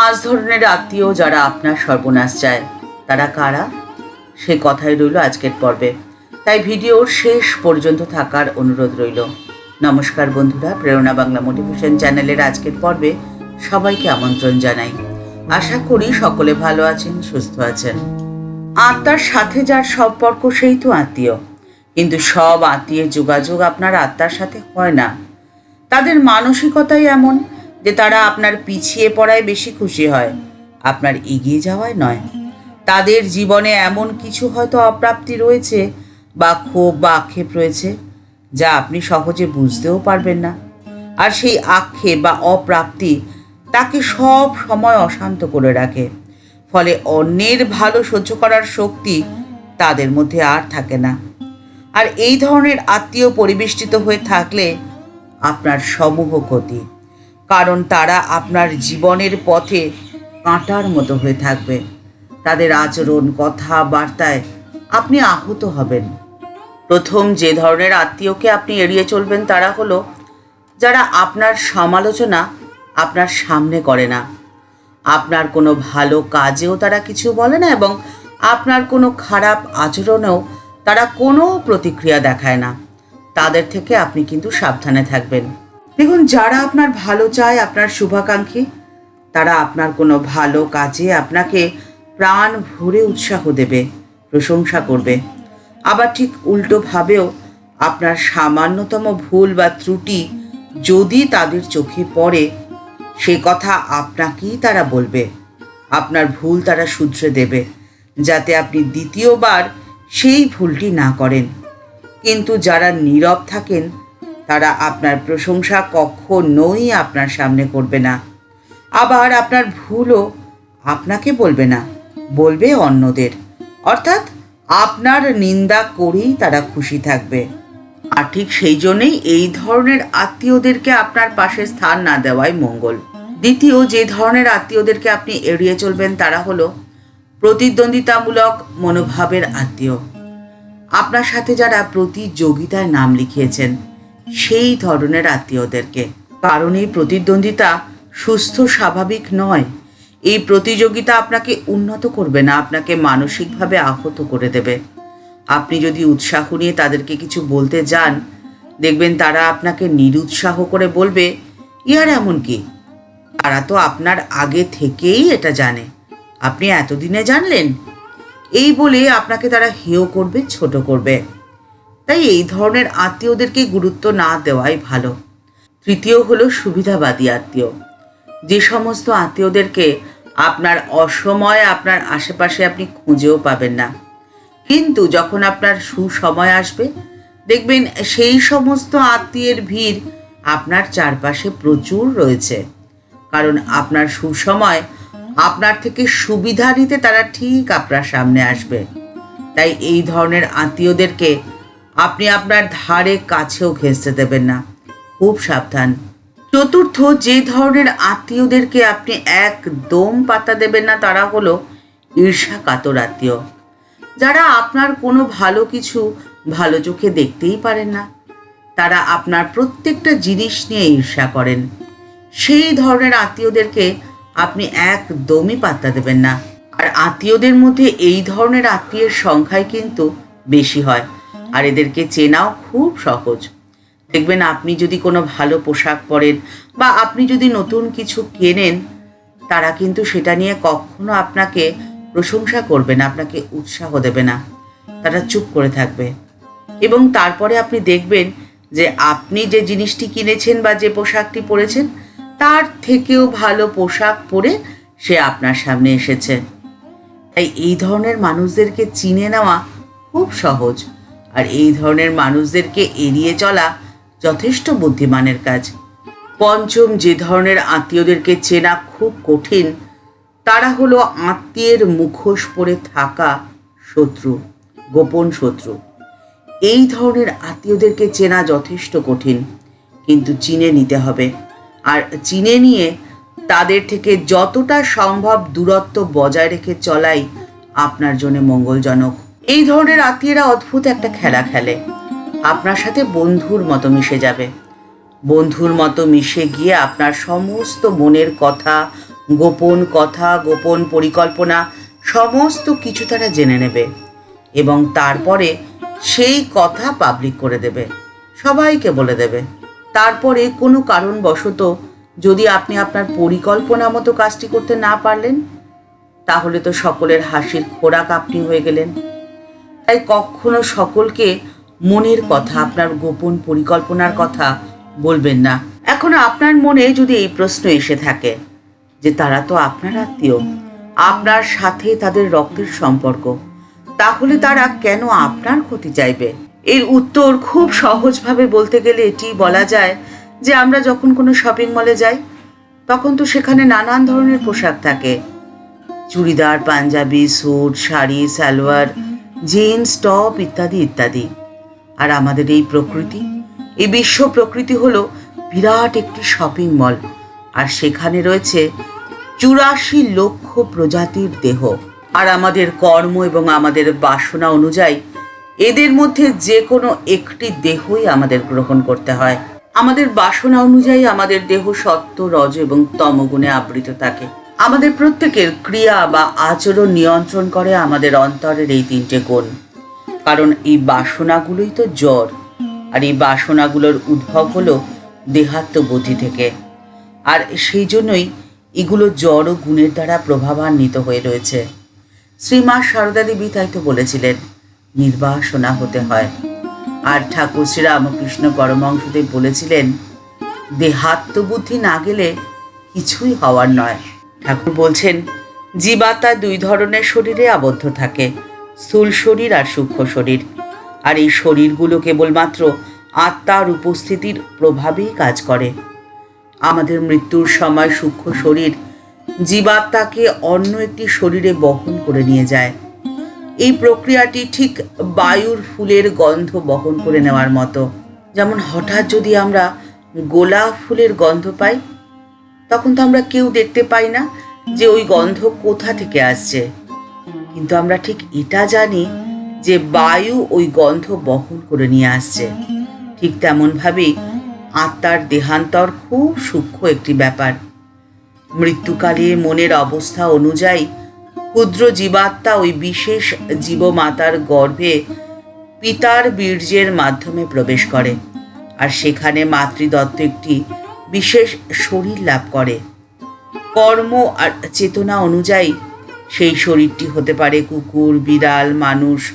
পাঁচ ধরনের আত্মীয় যারা আপনার সর্বনাশ চায়, তারা কারা? সে কথাই রইল আজকের পর্বে। তাই ভিডিওর শেষ পর্যন্ত থাকার অনুরোধ রইল। নমস্কার বন্ধুরা, প্রেরণা বাংলা মোটিভেশন চ্যানেলের আজকের পর্বে সবাইকে আমন্ত্রণ জানাই। আশা করি সকলে ভালো আছেন, সুস্থ আছেন। আত্মার সাথে যার সম্পর্ক, সেই তো আত্মীয়। কিন্তু সব আত্মীয়ের যোগাযোগ আপনার আত্মার সাথে হয় না। তাদের মানসিকতাই এমন যে তারা আপনার পিছিয়ে পড়ায় বেশি খুশি হয়, আপনার এগিয়ে যাওয়ায় নয়। তাদের জীবনে এমন কিছু হয়তো অপ্রাপ্তি রয়েছে বা ক্ষোভ বা আক্ষেপ রয়েছে, যা আপনি সহজে বুঝতেও পারবেন না। আর সেই আক্ষেপ বা অপ্রাপ্তি তাকে সব সময় অশান্ত করে রাখে। ফলে অন্যের ভালো সহ্য করার শক্তি তাদের মধ্যে আর থাকে না। আর এই ধরনের আত্মীয় পরিবেষ্টিত হয়ে থাকলে আপনার সমূহ ক্ষতি। কারণ তারা আপনার জীবনের পথে কাঁটার মতো হয়ে থাকবে। তাদের আচরণ কথা বার্তায় আপনি আহত হবেন। প্রথম যে ধরনের আত্মীয়কে আপনি এড়িয়ে চলবেন তারা হলো যারা আপনার সমালোচনা আপনার সামনে করে না। আপনার কোনো ভালো কাজেও তারা কিছু বলে না এবং আপনার কোনো খারাপ আচরণেও তারা কোনো প্রতিক্রিয়া দেখায় না। তাদের থেকে আপনি কিন্তু সাবধানে থাকবেন। দেখুন, যারা আপনার ভালো চায় আপনার শুভাকাঙ্ক্ষী, তারা আপনার কোনো ভালো কাজে আপনাকে প্রাণ ভরে উৎসাহ দেবে, প্রশংসা করবে। আবার ঠিক উল্টোভাবেও আপনার সামান্যতম ভুল বা ত্রুটি যদি তাদের চোখে পড়ে, সে কথা আপনাকেই তারা বলবে। আপনার ভুল তারা শুধরে দেবে, যাতে আপনি দ্বিতীয়বার সেই ভুলটি না করেন। কিন্তু যারা নীরব থাকেন তারা আপনার প্রশংসা কখনোই আপনার সামনে করবে না। আবার আপনার ভুলও আপনাকে বলবে না, বলবে অন্যদের। অর্থাৎ আপনার নিন্দা করেই তারা খুশি থাকবে। আর ঠিক সেই জন্যেই এই ধরনের আত্মীয়দেরকে আপনার পাশে স্থান না দেওয়াই মঙ্গল। দ্বিতীয়, যে ধরনের আত্মীয়দেরকে আপনি এড়িয়ে চলবেন তারা হলো প্রতিদ্বন্দ্বিতামূলক মনোভাবের আত্মীয়। আপনার সাথে যারা প্রতিযোগিতায় নাম লিখিয়েছেন সেই ধরনের আত্মীয়দেরকে। কারণ এই প্রতিদ্বন্দ্বিতা সুস্থ, স্বাভাবিক নয়। এই প্রতিযোগিতা আপনাকে উন্নত করবে না, আপনাকে মানসিকভাবে আহত করে দেবে। আপনি যদি উৎসাহ নিয়ে তাদেরকে কিছু বলতে যান, দেখবেন তারা আপনাকে নিরুৎসাহ করে বলবে ইয়ার এমন কি? তারা তো আপনার আগে থেকেই এটা জানে। আপনি এতদিনে জানলেন? এই বলে আপনাকে তারা হেয় করবে, ছোট করবে। তাই এই ধরনের আত্মীয়দেরকে গুরুত্ব না দেওয়াই ভালো। তৃতীয় হলো সুবিধাবাদী আত্মীয়। যে সমস্ত আত্মীয়দেরকে আপনার অসময়ে আপনার আশেপাশে আপনি খুঁজেও পাবেন না। কিন্তু যখন আপনার সুসময় আসবে, দেখবেন সেই সমস্ত আত্মীয়ের ভিড় আপনার চারপাশে প্রচুর রয়েছে। কারণ আপনার সুসময় আপনার থেকে সুবিধা নিতে তারা ঠিক আপনার সামনে আসবে। তাই এই ধরনের আত্মীয়দেরকে আপনি আপনার ধারে কাছেও ঘেঁচতে দেবেন না। খুব সাবধান। চতুর্থ, যে ধরনের আত্মীয়দেরকে আপনি একদম পাত্তা দেবেন না, তারা হলো ঈর্ষা কাতর আত্মীয়। যারা আপনার কোনো ভালো কিছু ভালো চোখে দেখতেই পারেন না। তারা আপনার প্রত্যেকটা জিনিস নিয়ে ঈর্ষা করেন। সেই ধরনের আত্মীয়দেরকে আপনি একদমই পাত্তা দেবেন না। আর আত্মীয়দের মধ্যে এই ধরনের আত্মীয়ের সংখ্যাই কিন্তু বেশি হয়। আর এদেরকে চেনাও খুব সহজ। দেখবেন আপনি যদি কোনো ভালো পোশাক পরেন বা আপনি যদি নতুন কিছু কেনেন, তারা কিন্তু সেটা নিয়ে কখনো আপনাকে প্রশংসা করবে না, আপনাকে উৎসাহ দেবে না। তারা চুপ করে থাকবে। এবং তারপরে আপনি দেখবেন যে আপনি যে জিনিসটি কিনেছেন বা যে পোশাকটি পরেছেন, তার থেকেও ভালো পোশাক পরে সে আপনার সামনে এসেছে। তাই এই ধরনের মানুষদেরকে চিনে নেওয়া খুব সহজ। আর এই ধরনের মানুষদেরকে এড়িয়ে চলা যথেষ্ট বুদ্ধিমানের কাজ। পঞ্চম, যে ধরনের আত্মীয়দেরকে চেনা খুব কঠিন, তারা হলো আত্মীয়ের মুখোশ পরে থাকা শত্রু, গোপন শত্রু। এই ধরনের আত্মীয়দেরকে চেনা যথেষ্ট কঠিন, কিন্তু চিনে নিতে হবে। আর চিনে নিয়ে তাদের থেকে যতটা সম্ভব দূরত্ব বজায় রেখে চলাই আপনার জন্য মঙ্গলজনক। এই ধরনের আত্মীয়রা অদ্ভুত একটা খেলা খেলে। আপনার সাথে বন্ধুর মতো মিশে যাবে। বন্ধুর মতো মিশে গিয়ে আপনার সমস্ত মনের কথা, গোপন কথা, গোপন পরিকল্পনা, সমস্ত কিছু তারা জেনে নেবে এবং তারপরে সেই কথা পাবলিক করে দেবে। সবাইকে বলে দেবে। তারপরে কোনো কারণবশত যদি আপনি আপনার পরিকল্পনা মতো কাজটি করতে না পারলেন, তাহলে তো সকলের হাসির খোরাক আপনি হয়ে গেলেন। তাই কখনো সকলকে মনের কথা, আপনার গোপন পরিকল্পনার কথা বলবেন না। এখন আপনার মনে যদি এই প্রশ্ন এসে থাকে যে তারা তো আপনার আত্মীয়, আপনার সাথে তাদের রক্তের সম্পর্ক, তাহলে তারা কেন আপনার ক্ষতি চাইবে? এর উত্তর খুব সহজভাবে বলতে গেলে এটি বলা যায় যে আমরা যখন কোনো শপিং মলে যাই, তখন তো সেখানে নানান ধরনের পোশাক থাকে। Churidar, Punjabi, suit, sari, salwar jeans top ইত্যাদি ইত্যাদি। আর আমাদের এই প্রকৃতি, এই বিশ্ব প্রকৃতি হলো বিরাট একটি শপিং মল আর সেখানে রয়েছে চুরাশি লক্ষ প্রজাতির দেহ। আর আমাদের কর্ম এবং আমাদের বাসনা অনুযায়ী এদের মধ্যে যে কোনো একটি দেহই আমাদের গ্রহণ করতে হয়। আমাদের বাসনা অনুযায়ী আমাদের দেহ সত্য, রজ এবং তমগুণে আবৃত থাকে। আমাদের প্রত্যেকের ক্রিয়া বা আচরণ নিয়ন্ত্রণ করে আমাদের অন্তরের এই তিনটে গুণ। কারণ এই বাসনাগুলোই তো জ্বর, আর এই বাসনাগুলোর উদ্ভব হলো দেহাত্মবোধি থেকে। আর সেই জন্যই এগুলো জড় ও গুণের দ্বারা প্রভাবান্বিত হয়ে রয়েছে। শ্রীমা সারদা দেবী তাই তো বলেছিলেন, নির্বাসনা হতে হয়। আর ঠাকুর শ্রীরামকৃষ্ণ পরমহংসদেব বলেছিলেন, দেহাত্মবুদ্ধি না গেলে কিছুই হওয়ার নয়। ঠাকুর বলছেন, জীবাত্মা দুই ধরনের শরীরে আবদ্ধ থাকে, স্থূল শরীর আর সূক্ষ্ম শরীর। আর এই শরীরগুলো কেবলমাত্র আত্মার উপস্থিতির প্রভাবেই কাজ করে। আমাদের মৃত্যুর সময় সূক্ষ্ম শরীর জীবাত্মাকে অন্য একটি শরীরে বহন করে নিয়ে যায়। এই প্রক্রিয়াটি ঠিক বায়ুর ফুলের গন্ধ বহন করে নেওয়ার মতো। যেমন হঠাৎ যদি আমরা গোলাপ ফুলের গন্ধ পাই তখন তো আমরা কেউ দেখতে পাই না যে ওই গন্ধ কোথা থেকে আসছে। কিন্তু আমরা ঠিক এটা জানি যে বায়ু ওই গন্ধ বহন করে নিয়ে আসছে। ঠিক তেমনভাবেই আত্মার দেহান্তর খুব সূক্ষ্ম একটি ব্যাপার। মৃত্যুকালে মনের অবস্থা অনুযায়ী ক্ষুদ্র জীবাত্মা ওই বিশেষ জীবমাতার গর্ভে পিতার বীর্যের মাধ্যমে প্রবেশ করে। আর সেখানে মাতৃদত্ত একটি বিশেষ শরীর লাভ করে। কর্ম আর চেতনা অনুযায়ী সেই শরীরটি হতে পারে কুকুর, বিড়াল, মানুষ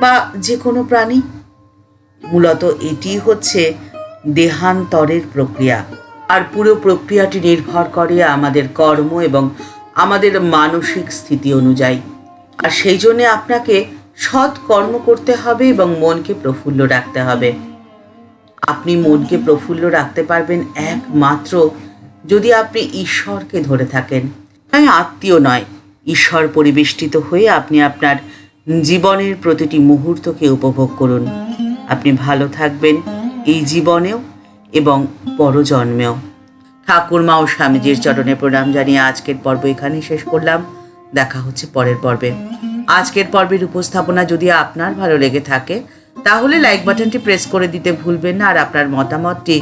বা যে কোনো প্রাণী। মূলত এটি হচ্ছে দেহান্তরের প্রক্রিয়া। আর পুরো প্রক্রিয়াটি নির্ভর করে আমাদের কর্ম এবং আমাদের মানসিক স্থিতি অনুযায়ী। আর সেই জন্যে আপনাকে সৎ কর্ম করতে হবে এবং মনকে প্রফুল্ল রাখতে হবে। আপনি মনকে প্রফুল্ল রাখতে পারবেন একমাত্র যদি আপনি ঈশ্বরকে ধরে থাকেন। তাই আত্মীয় নয়, ঈশ্বর পরিবেষ্টিত হয়ে আপনি আপনার জীবনের প্রতিটি মুহূর্তকে উপভোগ করুন। আপনি ভালো থাকবেন এই জীবনেও এবং পরজন্মেও। ঠাকুরমা ও স্বামীজির চরণে প্রণাম জানিয়ে আজকের পর্ব এখানেই শেষ করলাম। দেখা হচ্ছে পরের পর্বে। আজকের পর্বের উপস্থাপনা যদি আপনার ভালো লেগে থাকে তাহলে লাইক বাটনটি প্রেস করে দিতে ভুলবেন না, আর আপনার মতামতটি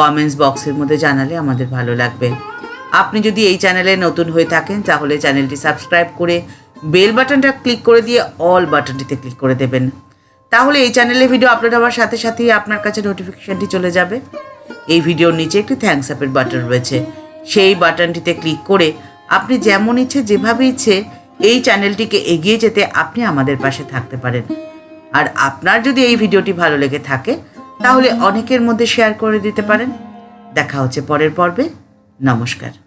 কমেন্টস বক্সের মধ্যে জানালে আমাদের ভালো লাগবে। আপনি যদি এই চ্যানেলে নতুন হয়ে থাকেন, তাহলে চ্যানেলটি সাবস্ক্রাইব করে বেল বাটনটা ক্লিক করে দিয়ে অল বাটনটিতে ক্লিক করে দেবেন। তাহলে এই চ্যানেলে ভিডিও আপলোড হওয়ার সাথে সাথেই আপনার কাছে নোটিফিকেশনটি চলে যাবে। এই ভিডিওর নিচে একটি থ্যাংকস আপের বাটন রয়েছে। সেই বাটনটিতে ক্লিক করে আপনি যেমন ইচ্ছে, যেভাবে ইচ্ছে এই চ্যানেলটিকে এগিয়ে যেতে আপনি আমাদের পাশে থাকতে পারেন। আর আপনার যদি এই ভিডিওটি ভালো লেগে থাকে, তাহলে অনেকের মধ্যে শেয়ার করে দিতে পারেন। দেখা হচ্ছে পরের পর্বে। নমস্কার।